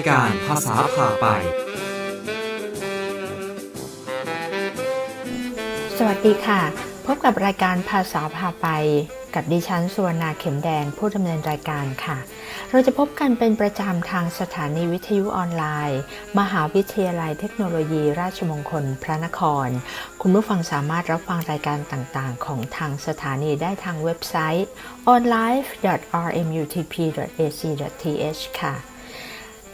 ายการภาษาพาไป สวัสดีค่ะ พบกับรายการภาษาพาไป กับดิฉันสุวรรณาเข็มแดงผู้ดำเนินรายการค่ะ เราจะพบกันเป็นประจำทางสถานีวิทยุออนไลน์ มหาวิทยาลัยเทคโนโลยีราชมงคลพระนคร คุณผู้ฟังสามารถรับฟังรายการต่างๆ ของทางสถานีได้ทางเว็บไซต์ onlife.rmutp.ac.th ค่ะ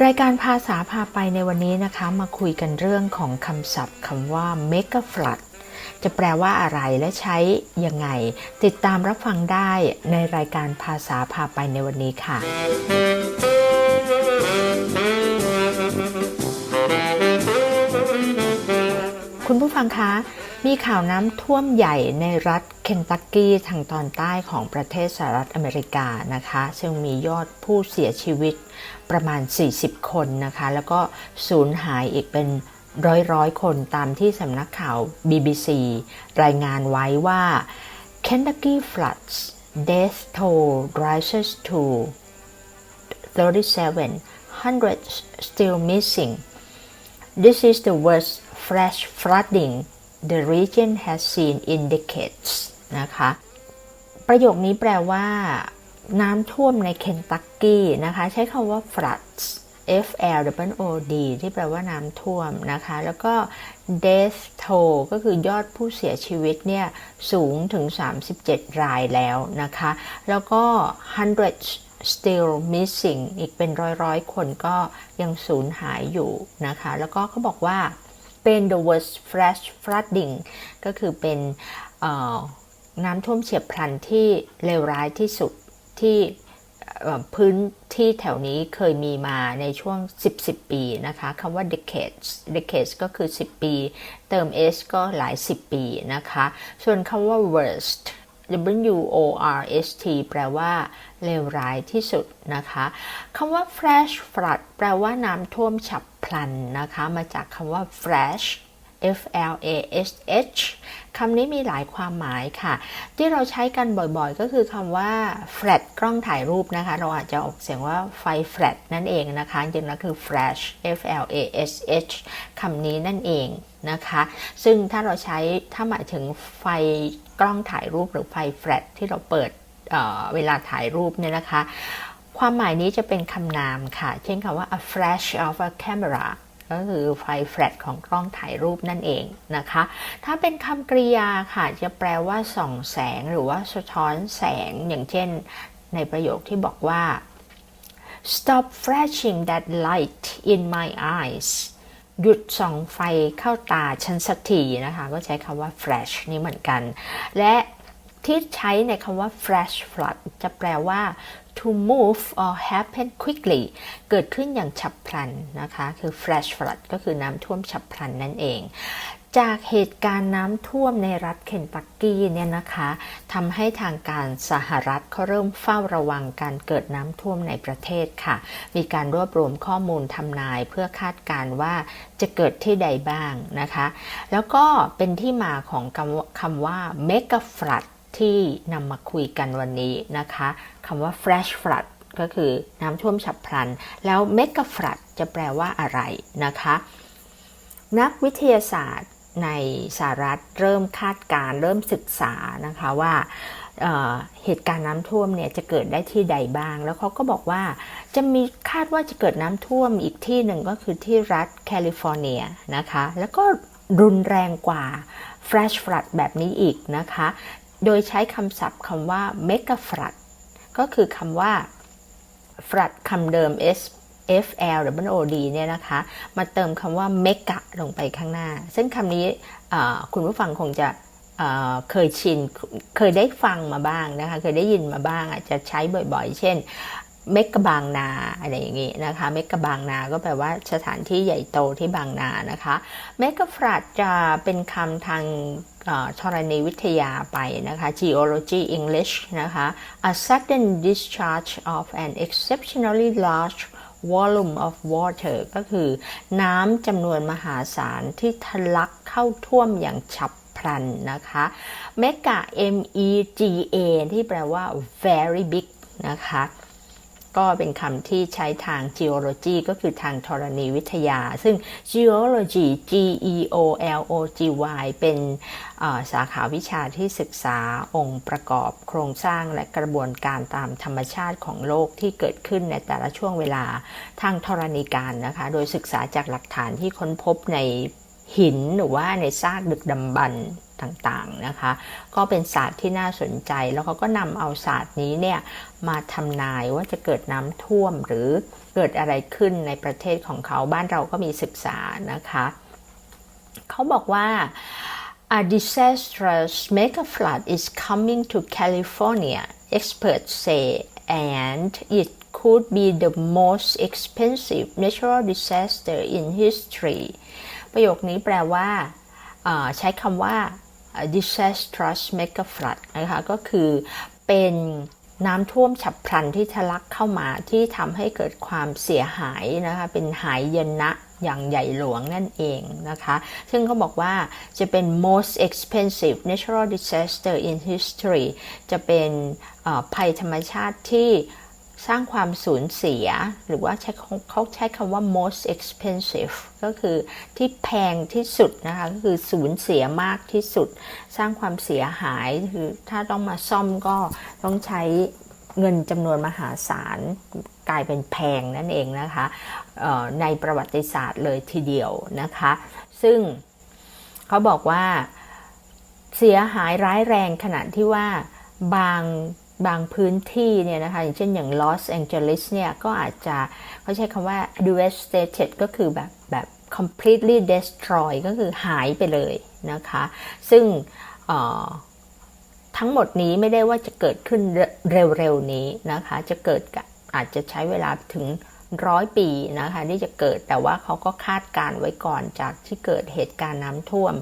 รายการภาษาพาไปในวันนี้นะคะมาคุยกันเรื่องของคำศัพท์คำว่า mega flood จะแปลว่าอะไรและใช้ยังไง ติดตามรับฟังได้ในรายการภาษาพาไปในวันนี้ค่ะ คุณผู้ฟังคะ มีข่าวน้ำท่วมใหญ่ในรัฐเคนตักกี้ทางตอนใต้ของประเทศสหรัฐอเมริกานะคะ ซึ่งมียอดผู้เสียชีวิตประมาณ 40 คนนะคะ แล้วก็สูญหายอีกเป็นร้อยร้อยคนตามที่สำนักข่าว BBC รายงานไว้ว่า Kentucky floods death toll rises to 37 hundreds still missing This is the worst flash flooding the region has seen in decades นะคะ ประโยคนี้แปลว่าน้ำท่วมในเคนตักกี้นะคะ ใช้คำว่า floods F L W O D ที่แปลว่าน้ำท่วมนะคะ แล้วก็ death toll ก็คือยอดผู้เสียชีวิตเนี่ยสูงถึง 37 รายแล้วนะคะ แล้วก็ hundreds still missing อีกเป็นร้อยร้อยๆคนก็ยังสูญหายอยู่นะคะ แล้วก็เขาบอกว่า เป็น the worst flash flooding ก็คือเป็นน้ำท่วมเฉียบพลันที่เลวร้ายที่สุดที่พื้นที่แถวนี้เคยมีมาในช่วง 10 10 ปีนะคะคำว่า decades decades ก็คือ 10 ปี เติม s ก็หลาย 10 ปีนะคะ ส่วนคำว่า worst W O R S T แปลว่าเลวร้ายที่สุดนะคะคำว่า flash flood แปลว่าน้ำท่วมฉับพลันนะคะ มาจากคำว่า flash F L A S H คำนี้มีหลายความหมายค่ะ ที่เราใช้กันบ่อยๆ ก็คือคำว่า flat กล้องถ่ายรูปนะคะ เราอาจจะออกเสียงว่าไฟ flat นั่นเองนะคะ จริงๆแล้วคือ flash F L A S H คำนี้นั่นเองนะคะ ซึ่งถ้าเราใช้ถ้าหมายถึงไฟกล้องถ่ายรูปหรือไฟ flat ที่เราเปิดเเวลาถ่ายรูปเนี่ยนะคะ ความหมายนี้จะเป็นคำนามค่ะ เช่นคำว่า a flash of a camera ก็คือไฟแฟลชของกล้องถ่ายรูปนั่นเองนะคะ ถ้าเป็นคำกริยาค่ะ จะแปลว่าส่องแสงหรือว่าสะท้อนแสงอย่างเช่น ในประโยคที่บอกว่า stop flashing that light in my eyes หยุดส่องไฟเข้าตาฉันสักทีนะคะ ก็ใช้คำว่า flash นี่เหมือนกัน และที่ใช้ในคำว่า flash flood จะแปลว่า to move or happen quickly เกิดขึ้นอย่างฉับพลันนะคะ คือ flash flood ก็คือน้ำท่วมฉับพลันนั่นเอง จากเหตุการณ์น้ำท่วมในรัฐเคนตักกี้เนี่ยนะคะทำให้ทางการสหรัฐเขาเริ่มเฝ้าระวังการเกิดน้ำท่วมในประเทศค่ะ มีการรวบรวมข้อมูลทำนายเพื่อคาดการณ์ว่าจะเกิดที่ใดบ้างนะคะ แล้วก็เป็นที่มาของคำคำว่า mega flood ที่นำมาคุยกันวันนี้นะคะคำว่า flash flood ก็คือน้ำท่วมฉับพลัน แล้ว mega flood จะแปลว่าอะไรนะคะ นักวิทยาศาสตร์ในสหรัฐเริ่มคาดการเริ่มศึกษานะคะว่าเเหตุการณ์น้ำท่วมเนี่ยจะเกิดได้ที่ใดบ้าง แล้วเขาก็บอกว่าจะมีคาดว่าจะเกิดน้ำท่วมอีกที่หนึ่งก็คือที่รัฐแคลิฟอร์เนียนะคะ แล้วก็รุนแรงกว่า flash flood แบบนี้อีกนะคะ โดยใช้คำศัพท์คำว่าเมกะฟรัดก็คือคำว่าฟรัดคำเดิม s F L W O D เนี่ยนะคะ มาเติมคำว่าเมกะลงไปข้างหน้า ซึ่งคำนี้คุณผู้ฟังคงจะเคยชิน เคยได้ฟังมาบ้างนะคะ เคยได้ยินมาบ้างอาจจะใช้บ่อยๆ เช่น เมกะบางนาอะไรอย่างงี้นะคะเมกะบางนาก็แปลว่าสถานที่ใหญ่โตที่บางนานะคะเมกะฟรัดจะเป็นคำทางธรณีวิทยาไปนะคะ geology English นะคะ a sudden discharge of an exceptionally large volume of water ก็คือน้ำจำนวนมหาศาลที่ทะลักเข้าท่วมอย่างฉับพลันนะคะ mega M E G A ที่แปลว่า very big นะคะ ก็เป็นคำที่ใช้ทาง geology ก็คือทางธรณีวิทยา ซึ่ง geology G E O L O G Y เป็นสาขาวิชาที่ศึกษาองค์ประกอบโครงสร้างและกระบวนการตามธรรมชาติของโลกที่เกิดขึ้นในแต่ละช่วงเวลาทางธรณีการนะคะ โดยศึกษาจากหลักฐานที่ค้นพบในหินหรือว่าในซากดึกดำบรรพ์ ต่างๆนะคะ ก็เป็นศาสตร์ที่น่าสนใจแล้วเขาก็นำเอาศาสตร์นี้เนี่ยมาทำนายว่าจะเกิดน้ำท่วมหรือเกิดอะไรขึ้นในประเทศของเขาบ้านเราก็มีศึกษานะคะ เขาบอกว่า a disastrous mega flood is coming to California experts say and it could be the most expensive natural disaster in history ประโยคนี้แปลว่าใช้คำว่า disastrous mega flood นะคะก็คือเป็นน้ำท่วมฉับพลันที่ทะลักเข้ามาที่ทำให้เกิดความเสียหายนะคะเป็นหายยนะอย่างใหญ่หลวงนั่นเองนะคะ ซึ่งเขาบอกว่าจะเป็น most expensive natural disaster in history จะเป็นภัยธรรมชาติที่ สร้างความสูญเสีย หรือว่าใช้เขาใช้คำว่า most expensive ก็คือที่แพงที่สุดนะคะ ก็คือสูญเสียมากที่สุด สร้างความเสียหายคือถ้าต้องมาซ่อมก็ต้องใช้เงินจำนวนมหาศาลกลายเป็นแพงนั่นเองนะคะในประวัติศาสตร์เลยทีเดียวนะคะ ซึ่งเขาบอกว่าเสียหายร้ายแรงขนาดที่ว่าบาง บางพื้นที่เนี่ยนะคะอย่างเช่นอย่างลอสแองเจลิสเนี่ยก็อาจจะเขาใช้คำว่า devastated ก็คือแบบแบบ completely destroy ก็คือหายไปเลยนะคะ ซึ่งทั้งหมดนี้ไม่ได้ว่าจะเกิดขึ้นเร็วๆนี้นะคะ จะเกิดอาจจะใช้เวลาถึง ร้อยปีนะคะที่จะเกิดแต่ว่าเขาก็คาดการไว้ก่อนจากที่เกิดเหตุการณ์น้ำท่วม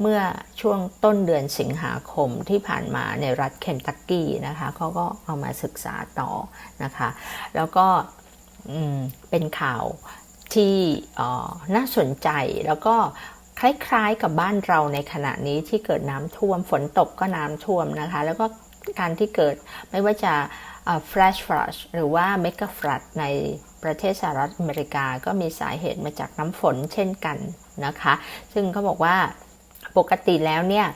เมื่อช่วงต้นเดือนสิงหาคมที่ผ่านมาในรัฐเคนตักกี้นะคะเขาก็เอามาศึกษาต่อนะคะ แล้วก็เป็นข่าวที่น่าสนใจแล้วก็คล้ายๆกับบ้านเราในขณะนี้ที่เกิดน้ำท่วมฝนตกก็น้ำท่วมนะคะ แล้วก็การที่เกิดไม่ว่าจะ flash flood หรือว่า mega flood ในประเทศสหรัฐอเมริกาก็มีสาเหตุมาจากน้ำฝนเช่นกันนะคะ ซึ่งเขาบอกว่าปกติแล้วเนี่ย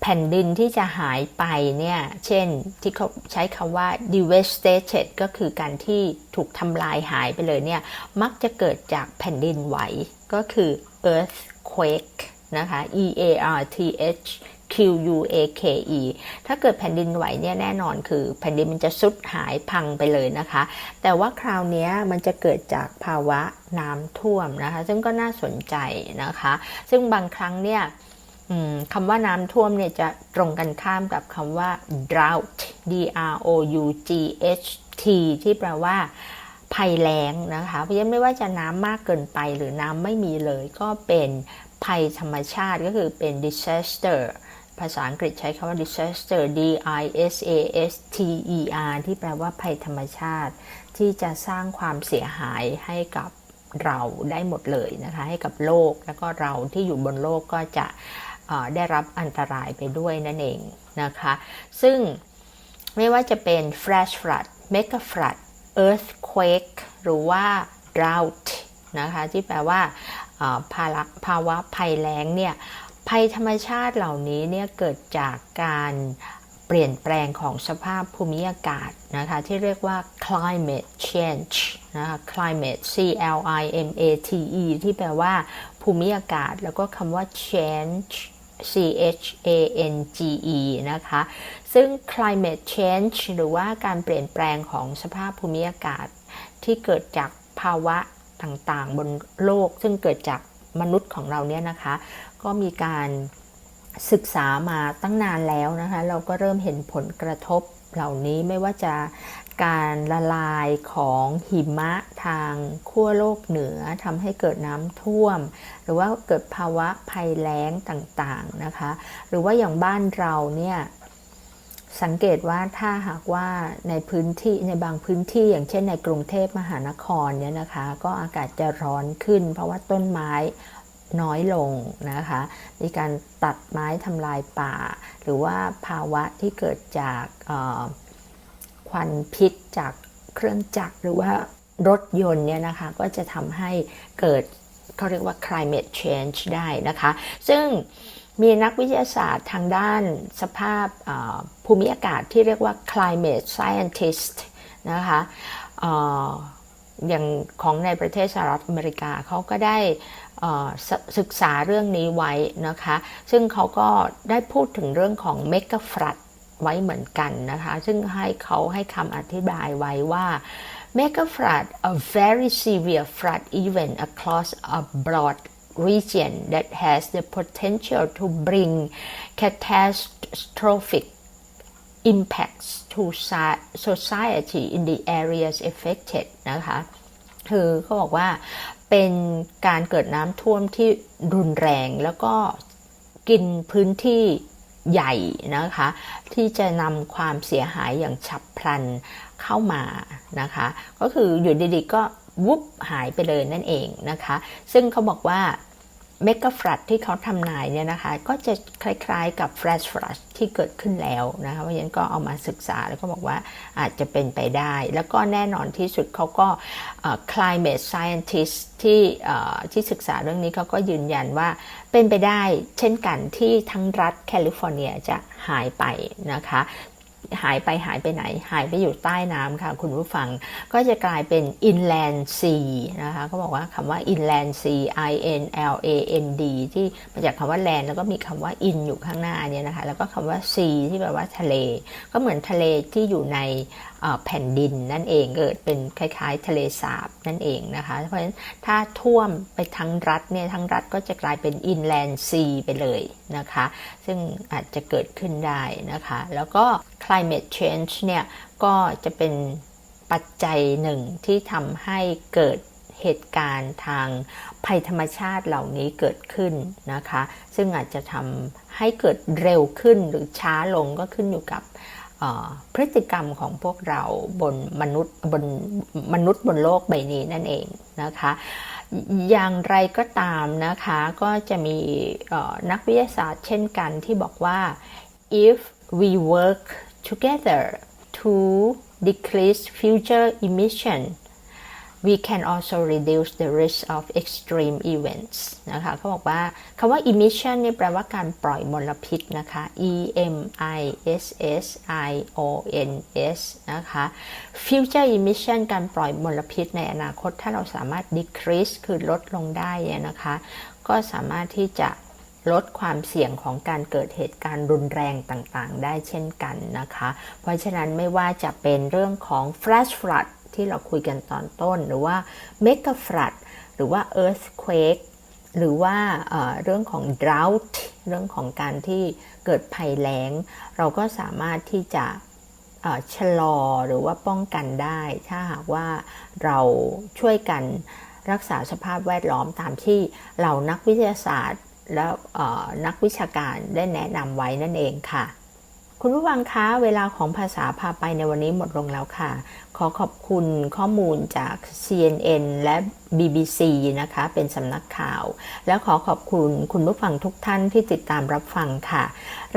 แผ่นดินที่จะหายไปเนี่ย เช่นที่เขาใช้คำว่า devastated ก็คือการที่ถูกทำลายหายไปเลยเนี่ย มักจะเกิดจากแผ่นดินไหว ก็คือ earthquake นะคะ e a r t h Q U A K E ถ้าเกิดแผ่นดินไหวเนี่ยแน่นอนคือแผ่นดินมันจะสุดหายพังไปเลยนะคะ แต่ว่าคราวนี้มันจะเกิดจากภาวะน้ำท่วมนะคะ ซึ่งก็น่าสนใจนะคะ ซึ่งบางครั้งเนี่ยคำว่าน้ำท่วมเนี่ยจะตรงกันข้ามกับคำว่า drought D R O U G H T ที่แปลว่าภัยแล้งนะคะ เพราะฉะนั้นไม่ว่าจะน้ำมากเกินไปหรือน้ำไม่มีเลย ก็เป็นภัยธรรมชาติก็คือเป็น disaster ภาษาอังกฤษใช้คำว่า disaster D I S A S T E R ที่แปลว่าภัยธรรมชาติ ที่จะสร้างความเสียหายให้กับเราได้หมดเลยนะคะ ให้กับโลกแล้วก็เราที่อยู่บนโลกก็จะได้รับอันตรายไปด้วยนั่นเองนะคะ ซึ่งไม่ว่าจะเป็น flash flood mega flood earthquake หรือว่า drought นะคะ ที่แปลว่าภาวะภัยแล้งเนี่ย ภัยธรรมชาติเหล่านี้เนี่ยเกิดจากการเปลี่ยนแปลงของสภาพภูมิอากาศนะคะที่เรียกว่า climate change นะคะ climate C L I M A T E ที่แปลว่าภูมิอากาศ แล้วก็คำว่า change C H A N G E นะคะ ซึ่ง climate change หรือว่าการเปลี่ยนแปลงของสภาพภูมิอากาศ ที่เกิดจากภาวะต่างๆ บนโลก ซึ่งเกิดจากมนุษย์ของเราเนี่ยนะคะ ก็มีการศึกษามาตั้งนานแล้วนะคะ เราก็เริ่มเห็นผลกระทบเหล่านี้ไม่ว่าจะการละลายของหิมะทางขั้วโลกเหนือทำให้เกิดน้ำท่วม หรือว่าเกิดภาวะภัยแล้งต่างๆนะคะ หรือว่าอย่างบ้านเราเนี่ยสังเกตว่าถ้าหากว่าในพื้นที่ในบางพื้นที่อย่างเช่นในกรุงเทพมหานครเนี่ยนะคะ ก็อากาศจะร้อนขึ้น เพราะว่าต้นไม้ น้อยลงนะคะ มีการตัดไม้ทำลายป่า หรือว่าภาวะที่เกิดจากควันพิษจากเครื่องจักรหรือว่ารถยนต์เนี่ยนะคะ ก็จะทำให้เกิดเขาเรียกว่า climate change ได้นะคะ ซึ่งมีนักวิทยาศาสตร์ทางด้านสภาพภูมิอากาศที่เรียกว่า climate scientist นะคะ อย่างของในประเทศสหรัฐอเมริกาเขาก็ได้ศึกษาเรื่องนี้ไว้นะคะ ซึ่งเขาก็ได้พูดถึงเรื่องของ mega flood ไว้เหมือนกันนะคะ ซึ่งให้เขาให้คำอธิบายไว้ว่า mega flood a very severe flood event across a broad region that has the potential to bring catastrophic impacts to society in the areas affected นะคะคือเขาบอกว่าเป็นการเกิดน้ำท่วมที่รุนแรงแล้วก็กินพื้นที่ใหญ่นะคะ ที่จะนำความเสียหายอย่างฉับพลันเข้ามานะคะ ก็คืออยู่ดีๆก็วุบหายไปเลยนั่นเองนะคะ ซึ่งเขาบอกว่า เมกะฟลัดที่เขาทำนายเนี่ยนะคะ ก็จะคล้ายๆกับ flash flood ที่เกิดขึ้นแล้วนะคะ เพราะฉะนั้นก็เอามาศึกษาแล้วก็บอกว่าอาจจะเป็นไปได้ แล้วก็แน่นอนที่สุดเขาก็ climate scientist ที่ที่ศึกษาเรื่องนี้เขาก็ยืนยันว่าเป็นไปได้เช่นกันที่ทั้งรัฐแคลิฟอร์เนียจะหายไปนะคะ หายไปหายไปไหน หายไปอยู่ใต้น้ำค่ะ คุณผู้ฟังก็จะกลายเป็น inland sea นะคะเขาบอกว่าคำว่า inland sea I N L A N D ที่มาจากคำว่า land แล้วก็มีคำว่า in อยู่ข้างหน้าเนี่ยนะคะ แล้วก็คำว่า sea ที่แปลว่าทะเล ก็เหมือนทะเลที่อยู่ในแผ่นดินนั่นเองเกิดเป็นคล้ายๆ ทะเลสาบนั่นเองนะคะ เพราะฉะนั้นถ้าท่วมไปทั้งรัฐเนี่ยทั้งรัฐก็จะกลายเป็น inland sea ไปเลยนะคะ ซึ่งอาจจะเกิดขึ้นได้นะคะ แล้วก็ climate change เนี่ยก็จะเป็นปัจจัยหนึ่งที่ทำให้เกิดเหตุการณ์ทางภัยธรรมชาติเหล่านี้เกิดขึ้นนะคะ ซึ่งอาจจะทำให้เกิดเร็วขึ้นหรือช้าลงก็ขึ้นอยู่กับพฤติกรรมของพวกเราบนมนุษย์บนมนุษย์บนโลกใบนี้นั่นเองนะคะ อย่างไรก็ตามนะคะก็จะมีนักวิทยาศาสตร์เช่นกันที่บอกว่า if we work together to decrease future emission we can also reduce the risk of extreme events นะคะเขาบอกว่าคำว่า emission เนี่ยแปลว่าการปล่อยมลพิษนะคะ e m i s s i o n s นะคะ future emission การปล่อยมลพิษในอนาคตถ้าเราสามารถ decrease คือลดลงได้นะคะ ก็สามารถที่จะ ลดความเสี่ยงของการเกิดเหตุการณ์รุนแรงต่างๆ ได้เช่นกันนะคะ เพราะฉะนั้นไม่ว่าจะเป็นเรื่องของ flash flood ที่เราคุยกันตอนต้น หรือว่า mega flood หรือว่า earthquake หรือว่าเรื่องของ drought เรื่องของการที่เกิดภัยแล้ง เราก็สามารถที่จะชะลอหรือว่าป้องกันได้ ถ้าหากว่าเราช่วยกันรักษาสภาพแวดล้อมตามที่เหล่านักวิทยาศาสตร์ และ นักวิชาการได้แนะนำไว้นั่นเองค่ะ คุณผู้ฟังคะ เวลาของภาษาพาไปในวันนี้หมดลงแล้วค่ะ ขอขอบคุณข้อมูลจาก CNN และ BBC นะคะ เป็นสำนักข่าว และขอขอบคุณคุณผู้ฟังทุกท่านที่ติดตามรับฟังค่ะ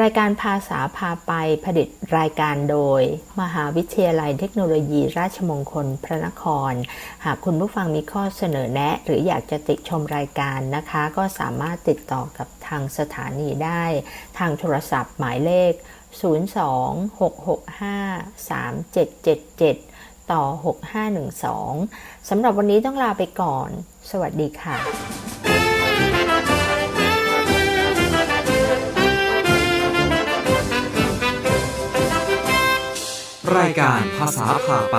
รายการภาษาพาไปผลิตรายการโดย มหาวิทยาลัยเทคโนโลยี ราชมงคลพระนคร หากคุณผู้ฟังมีข้อเสนอแนะ หรืออยากจะติดชมรายการนะคะ ก็สามารถติดต่อกับทางสถานีได้ ทางโทรศัพท์หมายเลข 026653777 ต่อ 6512 สำหรับวันนี้ต้องลาไปก่อน สวัสดีค่ะรายการภาษาพาไป